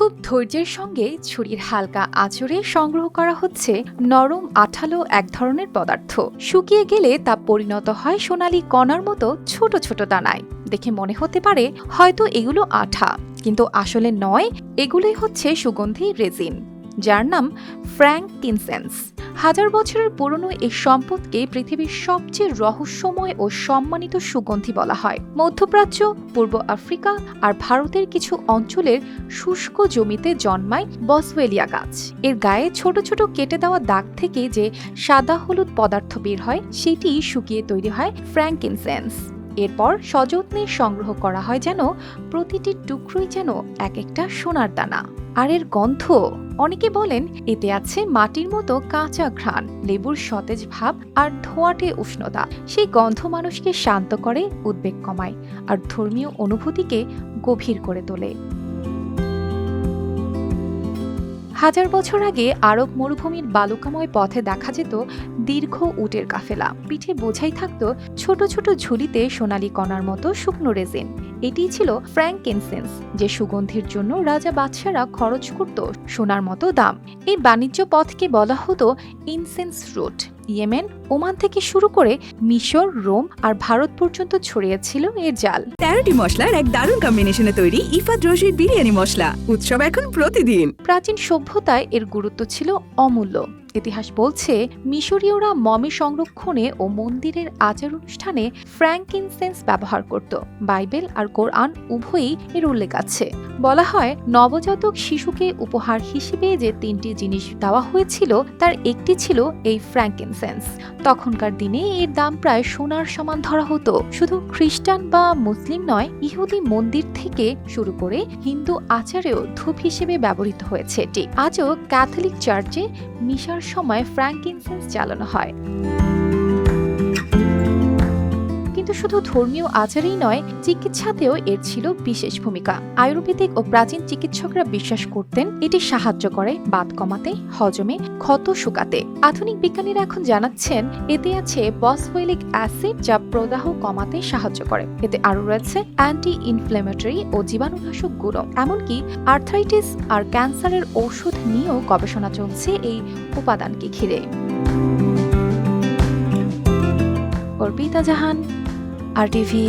খুব ধৈর্যের সঙ্গে ছুরির হালকা আঁচড়ে সংগ্রহ করা হচ্ছে নরম আঠালো এক ধরনের পদার্থ। শুকিয়ে গেলে তা পরিণত হয় সোনালি কণার মতো ছোট ছোট দানায়। দেখে মনে হতে পারে হয়তো এগুলো আঠা, কিন্তু আসলে নয়, এগুলোই হচ্ছে সুগন্ধি রেজিন, যার নাম ফ্র্যাঙ্ক কিনসেন্স হাজার বছরের পুরনো এই সম্পদকে পৃথিবীর সবচেয়ে রহস্যময় ও সম্মানিত সুগন্ধি বলা হয়। মধ্যপ্রাচ্য, পূর্ব আফ্রিকা আর ভারতের কিছু অঞ্চলের শুষ্ক জমিতে জন্মায় বসওয়েলিয়া গাছ। এর গায়ে ছোট ছোট কেটে দেওয়া দাগ থেকে যে সাদা হলুদ পদার্থ বের হয় সেটি শুকিয়ে তৈরি হয় ফ্র্যাঙ্কিনসেন্স। এরপর সযত্নে সংগ্রহ করা হয় যেন প্রতিটি টুকরোই যেন এক একটা সোনার দানা। আর এর গন্ধ, অনেকে বলেন এতে আছে মাটির মতো কাঁচা ঘ্রাণ, লেবুর সতেজ ভাব আর ধোয়াটে উষ্ণতা। সেই গন্ধ মানুষকে শান্ত করে, উদ্বেগ কমায় আর ধর্মীয় অনুভূতিকে গভীর করে তোলে। হাজার বছর আগে আরব মরুভূমির বালুকাময় পথে দেখা যেত দীর্ঘ উটের কাফেলা। পিঠে বোঝাই থাকত ছোট ছোট ঝুলিতে সোনালি কণার মতো শুকনো রেজিন। এটি ছিল ফ্র্যাঙ্কেনসেন্স, যে সুগন্ধির জন্য রাজা বাদশারা খরচ করত সোনার মতো দাম। এই বাণিজ্য পথকে বলা হতো ইনসেন্স রুট ইয়েমেন ওমান থেকে শুরু করে মিশর রোম আর ভারত পর্যন্ত ছড়িয়েছিল এর জাল। তেরোটি মশলার এক দারুণ কম্বিনেশনে তৈরি ইফাদ রশিদ বিরিয়ানি মশলা। উৎসব এখন প্রতিদিন। প্রাচীন সভ্যতায় এর গুরুত্ব ছিল অমূল্য। ইতিহাস বলছে, মিশরীয়রা মমি সংরক্ষণে ও মন্দিরের আচার অনুষ্ঠানে ফ্র্যাঙ্কিনসেন্স ব্যবহার করত। বাইবেল আর কোরআন উভয়ই এর উল্লেখ আছে। বলা হয়, নবজাতক শিশুকে উপহার হিসেবে যে তিনটি জিনিস দেওয়া হয়েছিল, তার একটি ছিল এই ফ্র্যাঙ্কিনসেন্স। তখনকার দিনে এর দাম প্রায় সোনার সমান ধরা হতো। শুধু খ্রিস্টান বা মুসলিম নয়, ইহুদি মন্দির থেকে শুরু করে হিন্দু আচারেও ধূপ হিসেবে ব্যবহৃত হয়েছে এটি। আজও ক্যাথলিক চার্চে মিশার সময় ফ্র্যাঙ্কিনসেন্স চালানো হয়। কিন্তু শুধু ধর্মীয় আচারেই নয়, চিকিৎসাতেও এর ছিল বিশেষ ভূমিকা। আয়ুর্বেদিক ও প্রাচীন চিকিৎসকরা বিশ্বাস করতেন, এটি সাহায্য করে বাত কমাতে, হজমে, ক্ষত শুকাতে। আধুনিক বিজ্ঞানীরা এখন জানাচ্ছেন, এতে আছে বসফোইলিক অ্যাসিড যা প্রদাহ কমাতে সাহায্য করে। এতে আরও রয়েছে অ্যান্টি ইনফ্লেমেটরি ও জীবাণুনাশক গুণ এমনকি আর্থ্রাইটিস আর ক্যান্সারের ঔষধ নিয়েও গবেষণা চলছে এই উপাদানকে ঘিরে। অর্পিতা জাহান আর টিভি